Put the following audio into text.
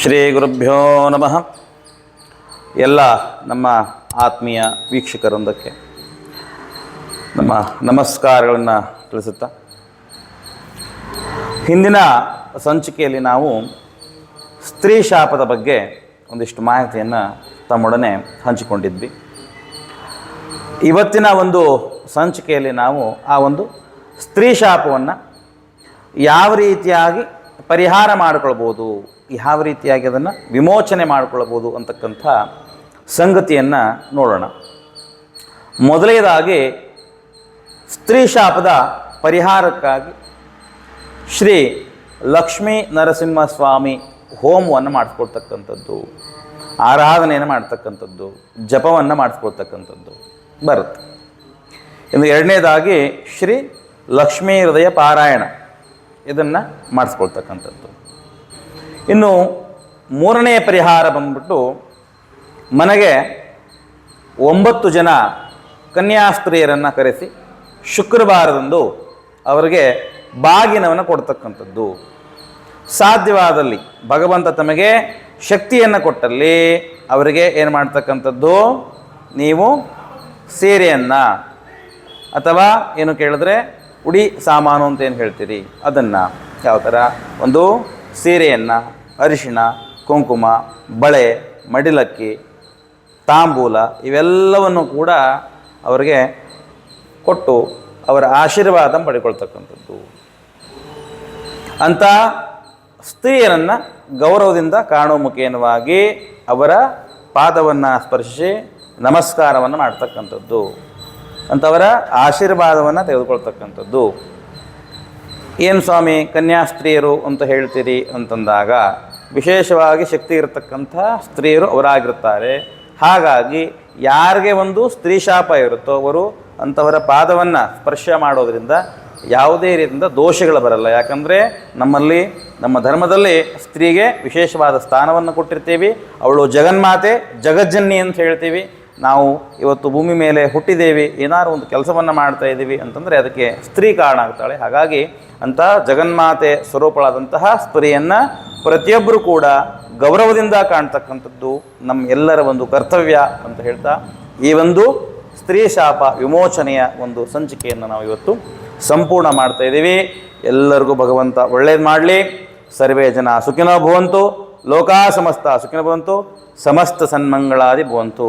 ಶ್ರೀ ಗುರುಭ್ಯೋ ನಮಃ. ಎಲ್ಲ ನಮ್ಮ ಆತ್ಮೀಯ ವೀಕ್ಷಕರೊಂದಕ್ಕೆ ನಮ್ಮ ನಮಸ್ಕಾರಗಳನ್ನು ತಿಳಿಸುತ್ತಾ. ಹಿಂದಿನ ಸಂಚಿಕೆಯಲ್ಲಿ ನಾವು ಸ್ತ್ರೀ ಶಾಪದ ಬಗ್ಗೆ ಒಂದಿಷ್ಟು ಮಾಹಿತಿಯನ್ನು ತಮ್ಮೊಡನೆ ಹಂಚಿಕೊಂಡಿದ್ವಿ. ಇವತ್ತಿನ ಒಂದು ಸಂಚಿಕೆಯಲ್ಲಿ ನಾವು ಆ ಒಂದು ಸ್ತ್ರೀ ಶಾಪವನ್ನು ಯಾವ ರೀತಿಯಾಗಿ ಪರಿಹಾರ ಮಾಡಿಕೊಳ್ಬೋದು ಯಾವ ರೀತಿಯಾಗಿ ಅದನ್ನು ವಿಮೋಚನೆ ಮಾಡಿಕೊಳ್ಳಬಹುದು ಅಂತಕ್ಕಂಥ ಸಂಗತಿಯನ್ನು ನೋಡೋಣ. ಮೊದಲನೇದಾಗಿ, ಸ್ತ್ರೀ ಶಾಪದ ಪರಿಹಾರಕ್ಕಾಗಿ ಶ್ರೀ ಲಕ್ಷ್ಮೀ ನರಸಿಂಹಸ್ವಾಮಿ ಹೋಮವನ್ನು ಮಾಡಿಸ್ಕೊಳ್ತಕ್ಕಂಥದ್ದು, ಆರಾಧನೆಯನ್ನು ಮಾಡ್ತಕ್ಕಂಥದ್ದು, ಜಪವನ್ನು ಮಾಡಿಸ್ಕೊಳ್ತಕ್ಕಂಥದ್ದು ಬರುತ್ತೆ. ಇನ್ನು ಎರಡನೇದಾಗಿ ಶ್ರೀ ಲಕ್ಷ್ಮೀ ಹೃದಯ ಪಾರಾಯಣ ಇದನ್ನು ಮಾಡಿಸ್ಕೊಳ್ತಕ್ಕಂಥದ್ದು. ಇನ್ನು ಮೂರನೇ ಪರಿಹಾರ ಬಂದ್ಬಿಟ್ಟು ಮನೆಗೆ ಒಂಬತ್ತು ಜನ ಕನ್ಯಾಸ್ತ್ರೀಯರನ್ನು ಕರೆಸಿ ಶುಕ್ರವಾರದಂದು ಅವರಿಗೆ ಬಾಗಿನವನ್ನು ಕೊಡ್ತಕ್ಕಂಥದ್ದು. ಸಾಧ್ಯವಾದಲ್ಲಿ ಭಗವಂತ ತಮಗೆ ಶಕ್ತಿಯನ್ನು ಕೊಟ್ಟಲ್ಲಿ ಅವರಿಗೆ ಏನು ಮಾಡ್ತಕ್ಕಂಥದ್ದು? ನೀವು ಸೀರೆಯನ್ನು ಅಥವಾ ಏನು ಕೇಳಿದ್ರೆ ಉಡಿ ಸಾಮಾನು ಅಂತ ಏನು ಹೇಳ್ತೀರಿ? ಅದನ್ನು. ಯಾವ ಥರ ಒಂದು ಸೀರೆಯನ್ನು, ಅರಿಶಿಣ, ಕುಂಕುಮ, ಬಳೆ, ಮಡಿಲಕ್ಕಿ, ತಾಂಬೂಲ ಇವೆಲ್ಲವನ್ನು ಕೂಡ ಅವರಿಗೆ ಕೊಟ್ಟು ಅವರ ಆಶೀರ್ವಾದ ಪಡ್ಕೊಳ್ತಕ್ಕಂಥದ್ದು. ಅಂಥ ಸ್ತ್ರೀಯರನ್ನು ಗೌರವದಿಂದ ಕಾಣುವ ಮುಖೇನವಾಗಿ ಅವರ ಪಾದವನ್ನು ಸ್ಪರ್ಶಿಸಿ ನಮಸ್ಕಾರವನ್ನು ಮಾಡ್ತಕ್ಕಂಥದ್ದು. ಅಂಥವರ ಆಶೀರ್ವಾದವನ್ನು ತೆಗೆದುಕೊಳ್ತಕ್ಕಂಥದ್ದು. ಏನು ಸ್ವಾಮಿ, ಕನ್ಯಾಸ್ತ್ರೀಯರು ಅಂತ ಹೇಳ್ತೀರಿ ಅಂತಂದಾಗ ವಿಶೇಷವಾಗಿ ಶಕ್ತಿ ಇರತಕ್ಕಂಥ ಸ್ತ್ರೀಯರು ಅವರಾಗಿರ್ತಾರೆ ಹಾಗಾಗಿ ಯಾರಿಗೆ ಒಂದು ಸ್ತ್ರೀ ಶಾಪ ಇರುತ್ತೋ ಅವರು ಅಂಥವರ ಪಾದವನ್ನು ಸ್ಪರ್ಶ ಮಾಡೋದರಿಂದ ಯಾವುದೇ ರೀತಿಯಿಂದ ದೋಷಗಳು ಬರಲ್ಲ. ಯಾಕಂದರೆ ನಮ್ಮಲ್ಲಿ, ನಮ್ಮ ಧರ್ಮದಲ್ಲಿ ಸ್ತ್ರೀಗೆ ವಿಶೇಷವಾದ ಸ್ಥಾನವನ್ನು ಕೊಟ್ಟಿರ್ತೀವಿ. ಅವಳು ಜಗನ್ಮಾತೆ, ಜಗಜ್ಜನ್ನಿ ಅಂತ ಹೇಳ್ತೀವಿ. ನಾವು ಇವತ್ತು ಭೂಮಿ ಮೇಲೆ ಹುಟ್ಟಿದ್ದೇವೆ ಏನಾರು ಒಂದು ಕೆಲಸವನ್ನು ಮಾಡ್ತಾ ಇದ್ದೀವಿ ಅಂತಂದರೆ ಅದಕ್ಕೆ ಸ್ತ್ರೀ ಕಾರಣ ಆಗ್ತಾಳೆ. ಹಾಗಾಗಿ ಅಂತ ಜಗನ್ಮಾತೆ ಸ್ವರೂಪಳಾದಂತಹ ಸ್ತ್ರೀಯನ್ನು ಪ್ರತಿಯೊಬ್ಬರು ಕೂಡ ಗೌರವದಿಂದ ಕಾಣ್ತಕ್ಕಂಥದ್ದು ನಮ್ಮ ಎಲ್ಲರ ಒಂದು ಕರ್ತವ್ಯ ಅಂತ ಹೇಳ್ತಾ, ಈ ಒಂದು ಸ್ತ್ರೀ ಶಾಪ ವಿಮೋಚನೆಯ ಒಂದು ಸಂಚಿಕೆಯನ್ನು ನಾವು ಇವತ್ತು ಸಂಪೂರ್ಣ ಮಾಡ್ತಾ ಇದ್ದೀವಿ. ಎಲ್ಲರಿಗೂ ಭಗವಂತ ಒಳ್ಳೇದು ಮಾಡಲಿ. ಸರ್ವೇ ಜನ ಸುಖಿನೋ ಭವಂತು. ಲೋಕಾ ಸಮಸ್ತ ಸುಖಿನೋ ಭವಂತು. ಸಮಸ್ತ ಸನ್ಮಂಗಳಾದಿ ಭವಂತು.